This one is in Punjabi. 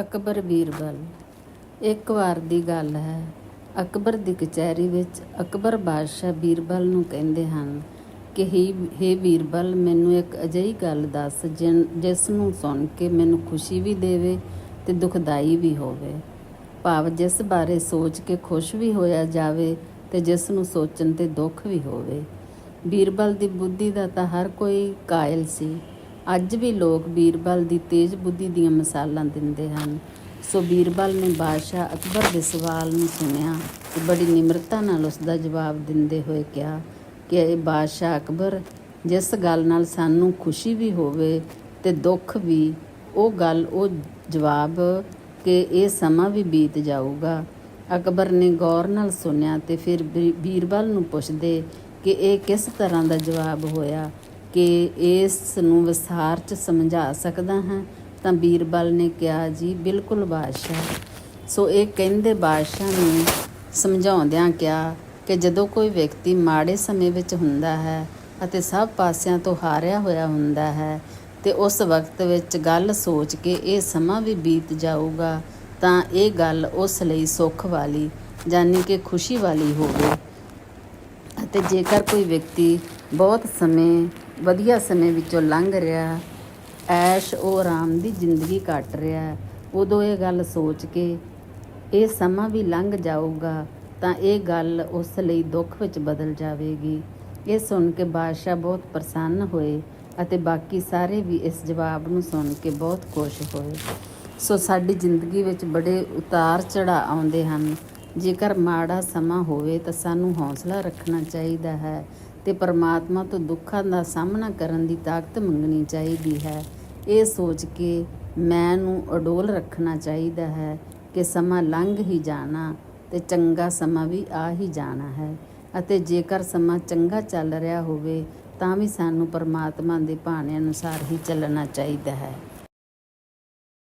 ਅਕਬਰ ਬੀਰਬਲ ਇੱਕ ਵਾਰ ਦੀ ਗੱਲ ਹੈ। ਅਕਬਰ ਦੀ ਕਚਹਿਰੀ ਵਿੱਚ ਅਕਬਰ ਬਾਦਸ਼ਾਹ ਬੀਰਬਲ ਨੂੰ ਕਹਿੰਦੇ ਹਨ ਕਿ, ਹੀ, ਹੇ ਬੀਰਬਲ, ਮੈਨੂੰ ਇੱਕ ਅਜਿਹੀ ਗੱਲ ਦੱਸ ਜਿਸ ਨੂੰ ਸੁਣ ਕੇ ਮੈਨੂੰ ਖੁਸ਼ੀ ਵੀ ਦੇਵੇ ਤੇ ਦੁਖਦਾਈ ਵੀ ਹੋਵੇ। ਭਾਵ ਜਿਸ ਬਾਰੇ ਸੋਚ ਕੇ ਖੁਸ਼ ਵੀ ਹੋਇਆ ਜਾਵੇ ਤੇ ਜਿਸ ਨੂੰ ਸੋਚਣ ਤੇ ਦੁੱਖ ਵੀ ਹੋਵੇ। ਬੀਰਬਲ ਦੀ ਬੁੱਧੀ ਦਾ ਤਾਂ ਹਰ ਕੋਈ ਕਾਇਲ ਸੀ। ਅੱਜ ਵੀ ਲੋਕ ਬੀਰਬਲ ਦੀ ਤੇਜ਼ ਬੁੱਧੀ ਦੀਆਂ ਮਿਸਾਲਾਂ ਦਿੰਦੇ ਹਨ। ਸੋ ਬੀਰਬਲ ਨੇ ਬਾਦਸ਼ਾਹ ਅਕਬਰ ਦੇ ਸਵਾਲ ਨੂੰ ਸੁਣਿਆ ਤੇ ਬੜੀ ਨਿਮਰਤਾ ਨਾਲ ਉਸ ਦਾ ਜਵਾਬ ਦਿੰਦੇ ਹੋਏ ਕਿਹਾ ਕਿ ਇਹ ਬਾਦਸ਼ਾਹ ਅਕਬਰ, ਜਿਸ ਗੱਲ ਨਾਲ ਸਾਨੂੰ ਖੁਸ਼ੀ ਵੀ ਹੋਵੇ ਤੇ ਦੁੱਖ ਵੀ, ਉਹ ਗੱਲ, ਉਹ ਜਵਾਬ ਕਿ ਇਹ ਸਮਾਂ ਵੀ ਬੀਤ ਜਾਊਗਾ। ਅਕਬਰ ਨੇ ਗੌਰ ਨਾਲ ਸੁਣਿਆ ਤੇ ਫਿਰ ਬੀ- ਬੀਰਬਲ ਨੂੰ ਪੁੱਛਦੇ ਕਿ ਇਹ ਕਿਸ ਤਰ੍ਹਾਂ ਦਾ ਜਵਾਬ ਹੋਇਆ? ਕਿ ਇਸ ਨੂੰ ਵਿਸਥਾਰ ਚ ਸਮਝਾ ਸਕਦਾ ਹਾਂ, ਤਾਂ ਬੀਰਬਲ ਨੇ ਕਿਹਾ, ਜੀ, ਬਿਲਕੁਲ ਬਾਦਸ਼ਾਹ। ਸੋ ਇਹ ਕਹਿੰਦੇ ਬਾਦਸ਼ਾਹ ਨੂੰ ਸਮਝਾਉਂਦਿਆਂ ਕਿਹਾ ਕਿ ਜਦੋਂ ਕੋਈ ਵਿਅਕਤੀ ਮਾੜੇ ਸਮੇਂ ਵਿੱਚ ਹੁੰਦਾ ਹੈ ਅਤੇ ਸਭ ਪਾਸਿਆਂ ਤੋਂ ਹਾਰਿਆ ਹੋਇਆ ਹੁੰਦਾ ਹੈ ਤੇ ਉਸ ਵਕਤ ਵਿੱਚ ਗੱਲ ਸੋਚ ਕੇ ਇਹ ਸਮਾਂ ਵੀ ਬੀਤ ਜਾਊਗਾ, ਤਾਂ ਇਹ ਗੱਲ ਉਸ ਲਈ ਸੁੱਖ ਵਾਲੀ ਯਾਨੀ ਕਿ ਖੁਸ਼ੀ ਵਾਲੀ ਹੋਵੇ। ਅਤੇ ਜੇਕਰ ਕੋਈ ਵਿਅਕਤੀ ਬਹੁਤ ਸਮੇਂ ਵਧੀਆ ਸਮੇਂ ਵਿੱਚੋਂ ਲੰਘ ਰਿਹਾ, ਐਸ਼ ਉਹ ਆਰਾਮ ਦੀ ਜ਼ਿੰਦਗੀ ਕੱਟ ਰਿਹਾ। ਉਦੋਂ ਇਹ ਗੱਲ ਸੋਚ ਕੇ ਇਹ ਸਮਾਂ ਵੀ ਲੰਘ ਜਾਊਗਾ ਤਾਂ ਇਹ ਗੱਲ ਉਸ ਲਈ ਦੁੱਖ ਵਿੱਚ ਬਦਲ ਜਾਵੇਗੀ। ਇਹ ਸੁਣ ਕੇ ਬਾਦਸ਼ਾਹ ਬਹੁਤ ਪ੍ਰਸੰਨ ਹੋਏ ਅਤੇ ਬਾਕੀ ਸਾਰੇ ਵੀ ਇਸ ਜਵਾਬ ਨੂੰ ਸੁਣ ਕੇ ਬਹੁਤ ਖੁਸ਼ ਹੋਏ। ਸੋ ਸਾਡੀ ਜ਼ਿੰਦਗੀ ਵਿੱਚ ਬੜੇ ਉਤਾਰ ਚੜ੍ਹਾਅ ਆਉਂਦੇ ਹਨ। ਜੇਕਰ ਮਾੜਾ ਸਮਾਂ ਹੋਵੇ ਤਾਂ ਸਾਨੂੰ ਹੌਸਲਾ ਰੱਖਣਾ ਚਾਹੀਦਾ ਹੈ। ਤੇ ਪਰਮਾਤਮਾ ਤੋਂ ਦੁੱਖਾਂ ਦਾ ਸਾਹਮਣਾ ਕਰਨ ਦੀ ਤਾਕਤ ਮੰਗਣੀ ਚਾਹੀਦੀ ਹੈ। ਇਹ ਸੋਚ ਕੇ ਮੈਂ ਨੂੰ ਅਡੋਲ ਰੱਖਣਾ ਚਾਹੀਦਾ ਹੈ ਕਿ ਸਮਾਂ ਲੰਘ ਹੀ ਜਾਣਾ ਤੇ ਚੰਗਾ ਸਮਾਂ ਵੀ ਆ ਹੀ ਜਾਣਾ ਹੈ ਅਤੇ ਜੇਕਰ ਸਮਾਂ ਚੰਗਾ ਚੱਲ ਰਿਹਾ ਹੋਵੇ ਤਾਂ ਵੀ ਸਾਨੂੰ ਪਰਮਾਤਮਾ ਦੇ ਭਾਣੇ ਅਨੁਸਾਰ ਹੀ ਚੱਲਣਾ ਚਾਹੀਦਾ ਹੈ।